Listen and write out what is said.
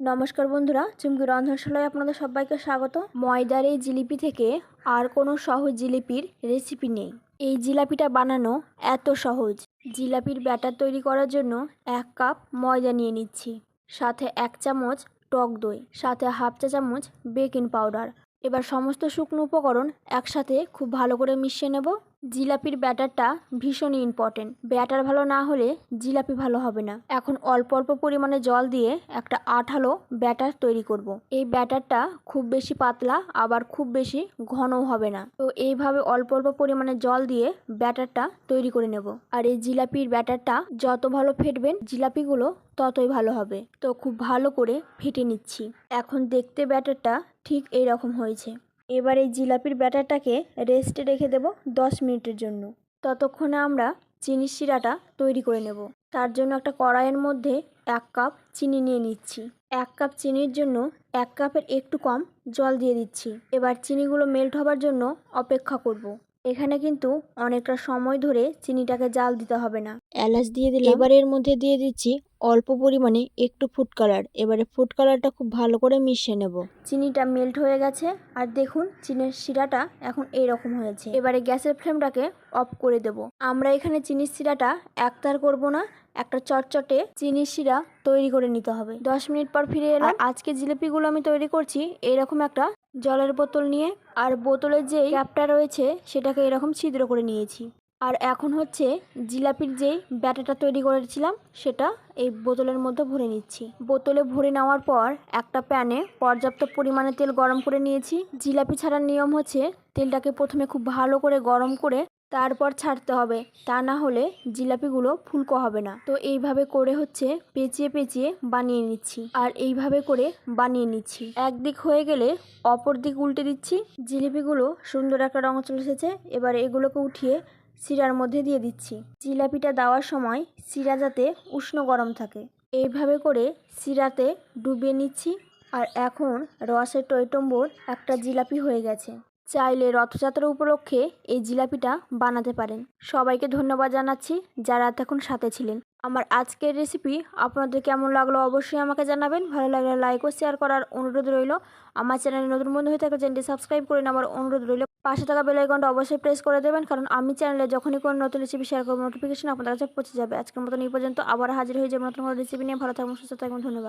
নমস্কার বন্ধুরা, চুমকি রন্ধনশালায় আপনাদের সবাইকে স্বাগত। ময়দার এই জিলিপি থেকে আর কোনো সহজ জিলিপির রেসিপি নেই। এই জিলাপিটা বানানো এত সহজ। জিলাপির ব্যাটার তৈরি করার জন্য এক কাপ ময়দা নিয়ে নিচ্ছি, সাথে এক চামচ টক দই, সাথে হাফ চা চামচ বেকিং পাউডার। এবার সমস্ত শুকনো উপকরণ একসাথে খুব ভালো করে মিশিয়ে নেব। জিলাপির ব্যাটারটা ভীষণই ইম্পর্টেন্ট ব্যাটার ভালো না হলে জিলাপি ভালো হবে না। এখন অল্প অল্প পরিমাণে জল দিয়ে একটা আঠালো ব্যাটার তৈরি করব। এই ব্যাটারটা খুব বেশি পাতলা, আবার খুব বেশি ঘনও হবে না। তো এইভাবে অল্প অল্প পরিমাণে জল দিয়ে ব্যাটারটা তৈরি করে নেব। আর এই জিলাপির ব্যাটারটা যত ভালো ফেটবেন জিলাপিগুলো ততই ভালো হবে। তো খুব ভালো করে ফেটে নিচ্ছি। এখন দেখতে ব্যাটারটা ঠিক এই রকম হয়েছে। এবার এই জিলাপির ব্যাটারটাকে রেস্টে রেখে দেব দশ মিনিটের জন্য। ততক্ষণে আমরা চিনির শিরাটা তৈরি করে নেব। তার জন্য একটা কড়াইয়ের মধ্যে এক কাপ চিনি নিয়ে নিচ্ছি। এক কাপ চিনির জন্য এক কাপের একটু কম জল দিয়ে দিচ্ছি। এবার চিনিগুলো মেল্ট হবার জন্য অপেক্ষা করব। এখানে কিন্তু অনেকটা সময় ধরে চিনিটাকে জাল দিতে হবে না। এলাচ দিয়ে দিলে এবার এর মধ্যে দিয়ে দিচ্ছি অল্প পরিমাণে একটু ফুড কালার এবারে ফুড কালারটা খুব ভালো করে মিশিয়ে নেব। চিনিটা মেল্ট হয়ে গেছে। আর দেখুন চিনির শিরাটা এখন এই রকম হয়েছে। এবারে গ্যাসের ফ্লেমটাকে অফ করে দেব। আমরা এখানে চিনির শিরাটা একতার করব না একটা চটচটে চিনির শিরা তৈরি করে নিতে হবে। দশ মিনিট পর ফিরে এলাম। আজকে জিলিপিগুলো আমি তৈরি করছি এরকম একটা জলের বোতল নিয়ে। আর বোতলের যে ক্যাপটা রয়েছে সেটাকে এরকম ছিদ্র করে নিয়েছি। আর এখন হচ্ছে জিলাপির যেই ব্যাটাটা তৈরি করেছিলাম, সেটা এই বোতলের মধ্যে ভরে নিচ্ছি। বোতলে ভরে নেওয়ার পর একটা প্যানে পর্যাপ্ত পরিমাণে তেল গরম করে নিয়েছি। জিলাপি ছাড়ার নিয়ম হচ্ছে তেলটাকে প্রথমে খুব ভালো করে গরম করে তারপর ছাড়তে হবে। তা না হলে জিলাপিগুলো ফুলকো হবে না। তো এইভাবে করে হচ্ছে পেঁচিয়ে পেঁচিয়ে বানিয়ে নিচ্ছি। আর এইভাবে করে বানিয়ে নিচ্ছি। একদিক হয়ে গেলে অপর দিক উল্টে দিচ্ছি। জিলিপিগুলো সুন্দর একটা রঙ চলে এসেছে। এবার এগুলোকে উঠিয়ে শিরার মধ্যে দিয়ে দিচ্ছি। জিলাপিটা দেওয়ার সময় শিরা যাতে উষ্ণ গরম থাকে। এইভাবে করে শিরাতে ডুবিয়ে নিচ্ছি আর এখন রসের টইটম্বর একটা জিলাপি হয়ে গেছে। চাইলে রথযাত্রা উপলক্ষে এই জিলাপিটা বানাতে পারেন। সবাইকে ধন্যবাদ জানাচ্ছি যারা এতক্ষণ সাথে ছিলেন। আমার আজকের রেসিপি আপনাদের কেমন লাগল অবশ্যই আমাকে জানাবেন। ভালো লাগলে লাইক ও শেয়ার করার অনুরোধ রইল। আমার চ্যানেলে নতুন বন্ধু হয়ে থাকলে চ্যানেলটি সাবস্ক্রাইব করে আমার অনুরোধ রইল। পাশে থাকা বেলাইকনটা অবশ্যই প্রেস করে দেবেন, কারণ আমি চ্যানেলে যখনই কোনো নতুন রেসিপি শেয়ার করব নোটিফিকেশন আপনাদের কাছে পৌঁছে যাবে। আজকের মতন এই পর্যন্ত, আবার হাজির হয়ে যাবে নতুন কোনো রেসিপি নিয়ে। ভালো থাকবেন সুস্থ থাকবেন ধন্যবাদ।